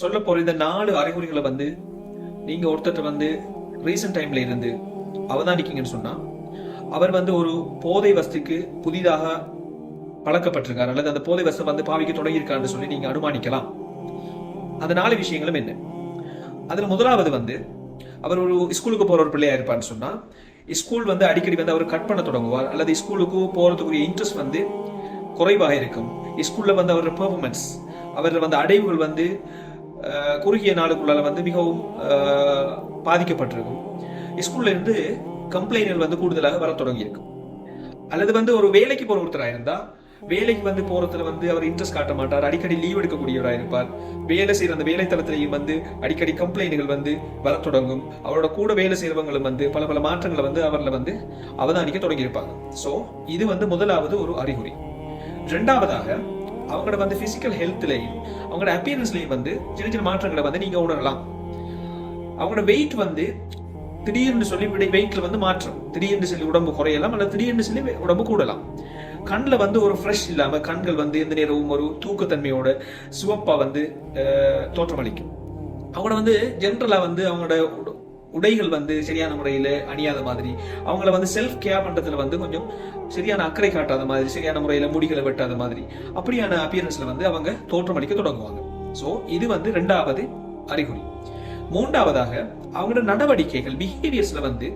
சொல்ல போற இந்த நாலு அறிகுறிகளை வந்து நீங்க ஒருத்தர் வந்து ரீசெண்ட் டைம்ல இருந்து அவதானிக்கீங்கன்னு சொன்னா அவர் வந்து ஒரு போதை வஸ்துக்கு புதிதாக பழக்கப்பட்டிருக்கார். அல்லது அந்த போதை வசம் வந்து பாவிக்க தொடங்கியிருக்காருன்னு சொல்லி நீங்க அனுமானிக்கலாம். அந்த நாலு விஷயங்களும் என்ன? அதுல முதலாவது வந்து அவர் ஒரு ஸ்கூலுக்கு போற ஒரு பிள்ளையா இருப்பார்னு சொன்னா ஸ்கூல் வந்து அடிக்கடி வந்து அவர் கட் பண்ண தொடங்குவார். அல்லது ஸ்கூலுக்கு போறதுக்குரிய இன்ட்ரெஸ்ட் வந்து குறைவாக இருக்கும். ஸ்கூல்ல வந்து அவரோட பெர்ஃபார்மன்ஸ் அவர் வந்து அடைவுகள் வந்து குறுகிய நாளுக்குள்ளால வந்து மிகவும் பாதிக்கப்பட்டிருக்கும். ஸ்கூல்ல இருந்து கம்ப்ளைண்ட்கள் வந்து கூடுதலாக வர தொடங்கியிருக்கும் அல்லது வந்து ஒரு வேலைக்கு போற ஒருத்தராக இருந்தா வேலைக்கு வந்து போறதுல வந்து அவர் இன்ட்ரெஸ்ட் காட்ட மாட்டார் அடிக்கடி லீவ் எடுக்கக்கூடியவராக இருப்பார். வேலை செய்யற அந்த வேலை தளத்திலையும் வந்து அடிக்கடி கம்ப்ளைண்ட்கள் வந்து வர தொடங்கும். அவரோட கூட வேலை செய்யறவங்களும் வந்து பல பல மாற்றங்களை வந்து அவர்ல வந்து அவதானிக்க தொடங்கியிருப்பாங்க. சோ இது வந்து முதலாவது ஒரு அறிகுறி. ரெண்டாவதாக அவங்களோட வந்து பிசிக்கல் ஹெல்த்லையும் அவங்களோட அப்பியரன்ஸ்லையும் வந்து சின்ன சின்ன மாற்றங்களை வந்து நீங்க உணரலாம். அவங்களோட வெயிட் வந்து திடீர்னு சொல்லி வெயிட்ல வந்து மாற்றம். திடீர்னு சொல்லி உடம்பு குறையலாம் அல்லது திடீர்னு சொல்லி உடம்பு கூடலாம். கண்ணில் வந்து ஒரு ஃப்ரெஷ் இல்லாம கண்கள் வந்து எந்த நேரமும் ஒரு தூக்கத்தன்மையோட சிவப்பாக வந்து தோற்றமளிக்கும். அவங்கள வந்து ஜென்ரலா வந்து அவங்களோட உடைகள் வந்து சரியான முறையில் அணியாத மாதிரி அவங்கள வந்து செல்ஃப் கேர் பண்ணுறதுல வந்து கொஞ்சம் சரியான அக்கறை காட்டாத மாதிரி சரியான முறையில் முடிகளை வெட்டாத மாதிரி அப்படியான அப்பியரன்ஸில் வந்து அவங்க தோற்றமளிக்க தொடங்குவாங்க. ஸோ இது வந்து ரெண்டாவது அறிகுறி. மூன்றாவதாக அவங்களோட நடவடிக்கைகள் பிஹேவியர்ஸ்ல வந்து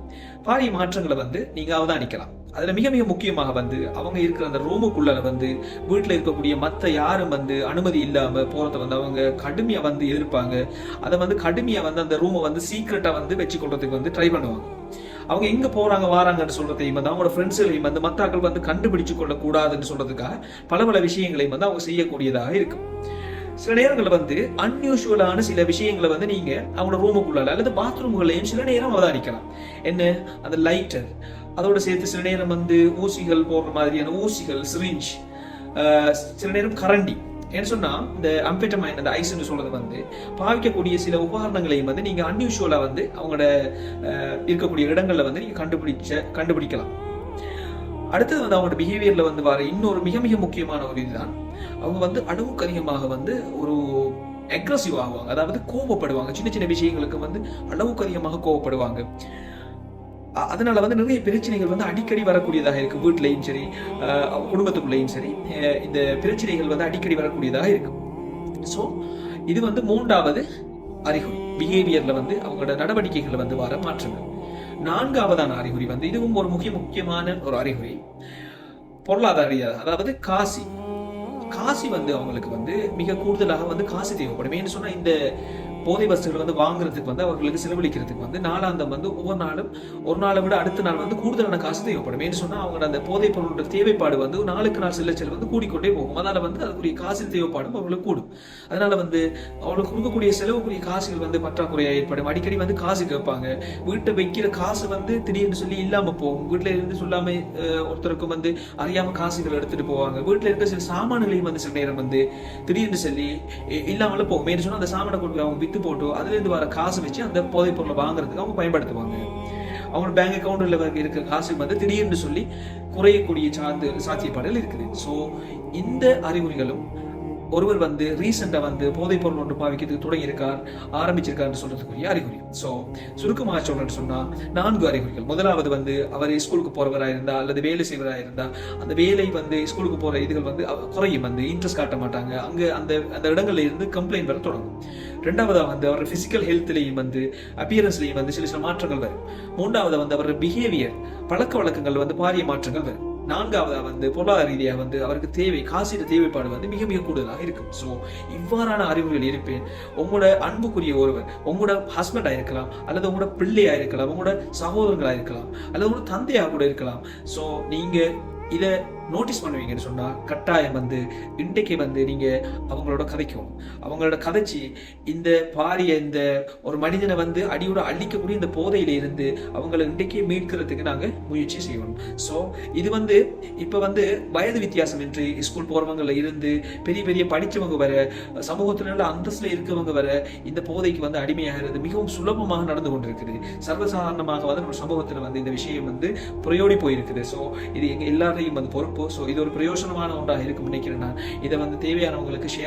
பாரிய மாற்றங்களை வந்து நீங்க அவதானிக்கலாம். அதுல மிக மிக முக்கியமாக வந்து அவங்க இருக்கிற அந்த ரூமுக்குள்ள வந்து வீட்டுல இருக்கக்கூடிய மத்த யாரும் வந்து அனுமதி இல்லாம போறத வந்து அவங்க கடுமையா வந்து எதிர்ப்பாங்க. அதை வந்து கடுமையா வந்து அந்த ரூமை வந்து சீக்கிரட்டா வந்து வச்சு கொள்றதுக்கு வந்து ட்ரை பண்ணுவாங்க. அவங்க எங்க போறாங்க வாராங்கன்னு சொல்றதையும் வந்து அவங்களோட ஃப்ரெண்ட்ஸ்களையும் வந்து மத்தாக்கள் வந்து கண்டுபிடிச்சு கொள்ளக்கூடாதுன்னு சொல்றதுக்காக பல பல விஷயங்களையும் வந்து அவங்க செய்யக்கூடியதாக இருக்கும் சில நேரங்களில் வந்து அன்யூஷுவலான சில விஷயங்களை வந்து நீங்க அவங்களோட ரூமுக்குள்ளால அல்லது பாத்ரூம்களையும் சில நேரம் அவதானிக்கலாம். என்ன? அந்த லைட்டர் அதோட சேர்த்து சில நேரம் வந்து ஊசிகள் போடுற மாதிரியான ஊசிகள் சிரிஞ்ச் சில நேரம் கரண்டி. என்ன சொன்னா இந்த அம்பெட்டமைன் அந்த ஐஸ்ன்னு சொல்றது வந்து பாவிக்கக்கூடிய சில உபகரணங்களையும் வந்து நீங்க அன்யூஷுவலா வந்து அவங்களோட இருக்கக்கூடிய இடங்கள்ல வந்து நீங்க கண்டுபிடிச்ச கண்டுபிடிக்கலாம். அடுத்தது வந்து அவங்களோட பிஹேவியர்ல வந்து வர இன்னொரு மிக மிக முக்கியமான ஒரு இதுதான் அவங்க வந்து அளவுக்கு அதிகமாக வந்து ஒரு அக்ரஸிவ் ஆகுவாங்க அதாவது கோபப்படுவாங்க. சின்ன சின்ன விஷயங்களுக்கு வந்து அளவுக்கு அதிகமாக கோபப்படுவாங்க. அதனால வந்து நிறைய பிரச்சனைகள் வந்து அடிக்கடி வரக்கூடியதாக இருக்கு. வீட்லயும் சரி அஹ், குடும்பத்துக்குள்ளேயும் சரி இந்த பிரச்சனைகள் வந்து அடிக்கடி வரக்கூடியதாக இருக்கு. ஸோ இது வந்து மூன்றாவது அறிகுறி. பிஹேவியர்ல வந்து அவங்களோட நடவடிக்கைகள் வந்து வர மாற்றங்கள். நான்காவதான அறிகுறி வந்து இதுவும் ஒரு முக்கிய முக்கியமான ஒரு அறிகுறி. பொருளாதார அதாவது காசி. காசி வந்து அவங்களுக்கு வந்து மிக கூடுதலாக வந்து காசு தேவைப்படும் ஏன்னு சொன்னா இந்த போதை வஸ்துகள் வந்து வாங்குறதுக்கு வந்து அவர்களுக்கு செலவழிக்கிறதுக்கு வந்து நாளாந்தம் வந்து ஒவ்வொரு நாளும் ஒரு நாளை விட அடுத்த நாள் வந்து கூடுதலான காசு தேவைப்படும் ஏன்னு சொன்னா அவங்க அந்த போதைப் பொருளோட தேவைப்பாடு வந்து நாளுக்கு நாள் செல்ல செல்ல வந்து கூடிக்கொண்டே போகும். அதனால வந்து அதுக்குரிய காசு தேவைப்பாடும் அவங்களுக்கு கூடும். அதனால வந்து அவங்களுக்கு கொடுக்கக்கூடிய செலவுக்குரிய காசுகள் வந்து பற்றாக்குறையாக ஏற்படும். அடிக்கடி வந்து காசு கேட்பாங்க. வீட்டை வைக்கிற காசு வந்து திடீர்னு சொல்லி இல்லாம போகும். வீட்டில் இருந்து சொல்லாம ஒருத்தருக்கும் வந்து அறியாம காசுகள் எடுத்துட்டு போவாங்க. வீட்டில் இருக்க சில சாமான்களையும் வந்து சில நேரம் வந்து திடீர்னு சொல்லி இல்லாமல் இல்லாமல போகும். ஏன்னு சொன்னா அந்த சாமானை கொண்டு அவங்க வித்து போட்டு அதுலேருந்து வர காசு வச்சு அந்த போதைப் பொருளை வாங்குறதுக்கு அவங்க பயன்படுத்துவாங்க. அவங்க பேங்க் அக்கௌண்ட்டில் இருக்கிற காசு வந்து திடீர்னு சொல்லி குறையக்கூடிய சார்ந்து சாத்தியப்பாடுகள் இருக்குது. ஸோ இந்த அறிகுறிகளும் ஒருவர் வந்து ரீசெண்டாக வந்து போதைப் பொருள் ஒன்று பாவிக்கிறதுக்கு தொடங்கியிருக்கார் ஆரம்பிச்சிருக்காருன்னு சொல்கிறதுக்குரிய அறிகுறி. ஸோ சுருக்கமாக சொல்லணும்னு சொன்னால் நான்கு அறிகுறிகள். முதலாவது வந்து அவர் ஸ்கூலுக்கு போகிறவராக இருந்தால் அல்லது வேலை செய்வராக இருந்தால் அந்த வேலை வந்து ஸ்கூலுக்கு போகிற இதுகள் வந்து குறையும். வந்து இன்ட்ரெஸ்ட் காட்ட மாட்டாங்க. அங்கே அந்த அந்த இடங்கள்ல இருந்து கம்ப்ளைண்ட் வர தொடங்கும். ரெண்டாவதாக வந்து அவர் ஃபிசிக்கல் ஹெல்த்லேயும் வந்து அப்பியரன்ஸ்லேயும் வந்து சில சில மாற்றங்கள் வரும். மூன்றாவது வந்து அவர் பிஹேவியர் பழக்க வழக்கங்கள் வந்து பாரிய மாற்றங்கள் வரும். நான்காவதாக வந்து பொருளாதார ரீதியாக வந்து அவருக்கு தேவை காசீடு தேவைப்பாடு வந்து மிக மிக கூடுதலாக இருக்கும். ஸோ இவ்வாறான அறிவுகள் இருப்பேன். உங்களோட அன்புக்குரிய ஒருவர் உங்களோட ஹஸ்பண்டாக இருக்கலாம் அல்லது உங்களோட பிள்ளையாக இருக்கலாம் உங்களோட சகோதரங்களாக இருக்கலாம் அல்லது உங்களோட தந்தையாக கூட இருக்கலாம். ஸோ நீங்கள் இதை நோட்டீஸ் பண்ணுவீங்கன்னு சொன்னால் கட்டாயம் வந்து இன்றைக்கு வந்து நீங்கள் அவங்களோட கதைக்கும். அவங்களோட கதைச்சி இந்த பாரிய இந்த ஒரு மனிதனை வந்து அடியோட அழிக்கக்கூடிய இந்த போதையில இருந்து அவங்கள இன்றைக்கே மீட்கிறதுக்கு நாங்கள் முயற்சி செய்யணும். ஸோ இது வந்து இப்போ வந்து வயது வித்தியாசம் இன்றி ஸ்கூல் போகிறவங்கள இருந்து பெரிய பெரிய படிச்சவங்க வர சமூகத்தில் நல்ல அந்தஸ்தில் இருக்கவங்க வர இந்த போதைக்கு வந்து அடிமையாகிறது மிகவும் சுலபமாக நடந்து கொண்டிருக்குது. சர்வசாதாரணமாக வந்து நம்ம சமூகத்தில் வந்து இந்த விஷயம் வந்து புரையோடி போயிருக்குது. ஸோ இது எங்கள் எல்லா எல்லாரையும் வந்து பொறுப்பு. ஸோ இது ஒரு பிரயோஜனமான ஒன்றாக இருக்கும் நினைக்கிறேன் நான். இதை வந்து தேவையானவங்களுக்கு ஷேர்